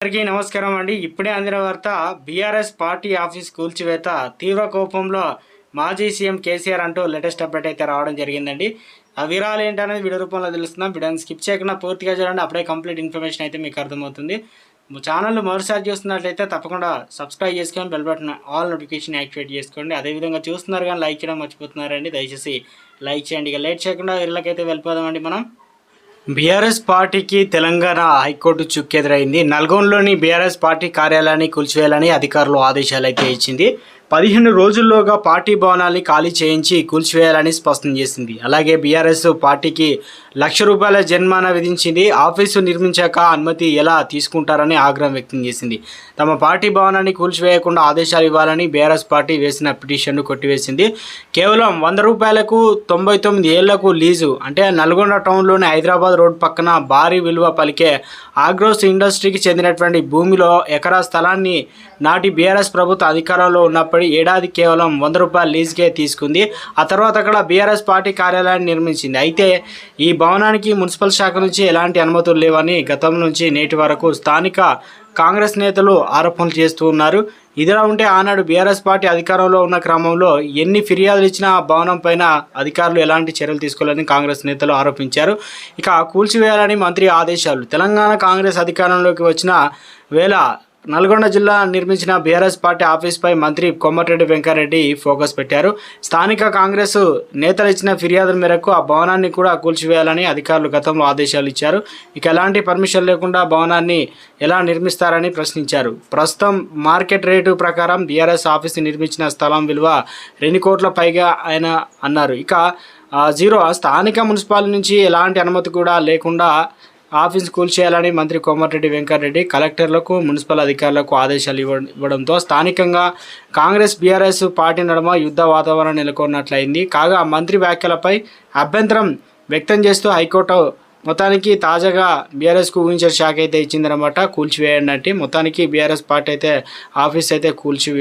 అందరికీ నమస్కారం అండి. ఇప్పుడే అందిన వార్త బీఆర్ఎస్ పార్టీ ఆఫీస్ కూల్చివేత తీవ్ర కోపంలో మాజీ సీఎం కేసీఆర్ అంటూ లేటెస్ట్ అప్డేట్ అయితే రావడం జరిగిందండి. ఆ వివరాలు ఏంటనేది వీడియో రూపంలో తెలుస్తున్నాం. వీడియోని స్కిప్ చేయకుండా పూర్తిగా చూడండి. అప్పుడే కంప్లీట్ ఇన్ఫర్మేషన్ అయితే మీకు అర్థమవుతుంది. ఛానల్ మరోసారి చూస్తున్నట్లయితే తప్పకుండా సబ్స్క్రైబ్ చేసుకొని bell button all notification activate చేసుకోండి. అదేవిధంగా చూస్తున్నారు కానీ లైక్ చేయడం మర్చిపోతున్నారండి. దయచేసి లైక్ చేయండి. ఇక లేట్ చేయకుండా వీళ్ళకైతే వెళ్ళిపోదామండి మనం. బీఆర్ఎస్ పార్టీకి తెలంగాణ హైకోర్టు చుక్కెదురైంది. నల్గొండలోని బీఆర్ఎస్ పార్టీ కార్యాలయాన్ని కూల్చివేయాలని అధికారులు ఆదేశాలు అయితే ఇచ్చింది. పదిహేను రోజుల్లోగా పార్టీ భవనాన్ని ఖాళీ చేయించి కూల్చివేయాలని స్పష్టం చేసింది. అలాగే బీఆర్ఎస్ పార్టీకి లక్ష రూపాయల జరిమానా విధించింది. ఆఫీసు నిర్మించాక అనుమతి ఎలా తీసుకుంటారని ఆగ్రహం వ్యక్తం చేసింది. తమ పార్టీ భవనాన్ని కూల్చివేయకుండా ఆదేశాలు ఇవ్వాలని బీఆర్ఎస్ పార్టీ వేసిన పిటిషన్ను కొట్టివేసింది. కేవలం వంద రూపాయలకు తొంభై తొమ్మిది ఏళ్ళకు లీజు అంటే నల్గొండ టౌన్లోని హైదరాబాద్ రోడ్ పక్కన భారీ విలువ పలికే ఆగ్రోస్ ఇండస్ట్రీకి చెందినటువంటి భూమిలో ఎకరా స్థలాన్ని నాటి బీఆర్ఎస్ ప్రభుత్వ అధికారంలో ఉన్నప్పటి ఏడాది కేవలం వంద రూపాయల లీజుకే తీసుకుంది. ఆ తర్వాత అక్కడ బీఆర్ఎస్ పార్టీ కార్యాలయాన్ని నిర్మించింది. అయితే ఈ భవనానికి మున్సిపల్ శాఖ నుంచి ఎలాంటి అనుమతులు లేవని గతం నుంచి నేటి వరకు స్థానిక కాంగ్రెస్ నేతలు ఆరోపణలు చేస్తూ ఉన్నారు. ఇదిలా ఉంటే ఆనాడు బీఆర్ఎస్ పార్టీ అధికారంలో ఉన్న క్రమంలో ఎన్ని ఫిర్యాదులు ఇచ్చినా ఆ భవనం పైన అధికారులు ఎలాంటి చర్యలు తీసుకోలేదని కాంగ్రెస్ నేతలు ఆరోపించారు. ఇక కూల్చివేయాలని మంత్రి ఆదేశాలు. తెలంగాణ కాంగ్రెస్ అధికారంలోకి వచ్చిన వేళ నల్గొండ జిల్లా నిర్మించిన బీఆర్ఎస్ పార్టీ ఆఫీస్పై మంత్రి కొమ్మటిరెడ్డి వెంకారెడ్డి ఫోకస్ పెట్టారు. స్థానిక కాంగ్రెస్ నేతలు ఇచ్చిన ఫిర్యాదుల మేరకు ఆ భవనాన్ని కూడా కూల్చివేయాలని అధికారులు గతంలో ఆదేశాలు ఇచ్చారు. ఇక ఎలాంటి పర్మిషన్ లేకుండా భవనాన్ని ఎలా నిర్మిస్తారని ప్రశ్నించారు. ప్రస్తుతం మార్కెట్ రేటు ప్రకారం బీఆర్ఎస్ ఆఫీస్ నిర్మించిన స్థలం విలువ రెండు కోట్ల పైగా ఆయన అన్నారు. ఇక జీరో స్థానిక మున్సిపాలిటీ నుంచి ఎలాంటి అనుమతి కూడా లేకుండా ఆఫీస్ కూల్చేయాలని మంత్రి కోమటిరెడ్డి వెంకటరెడ్డి కలెక్టర్లకు మున్సిపల్ అధికారులకు ఆదేశాలు ఇవ్వ ఇవ్వడంతో స్థానికంగా కాంగ్రెస్ బీఆర్ఎస్ పార్టీ నడుమ యుద్ధ వాతావరణం నెలకొన్నట్లయింది. కాగా మంత్రి వ్యాఖ్యలపై అభ్యంతరం వ్యక్తం చేస్తూ హైకోర్టు మొత్తానికి తాజాగా బీఆర్ఎస్కు ఊహించిన శాఖ అయితే ఇచ్చిందనమాట కూల్చివేయండి అంటే మొత్తానికి బీఆర్ఎస్ పార్టీ అయితే ఆఫీస్ అయితే కూల్చి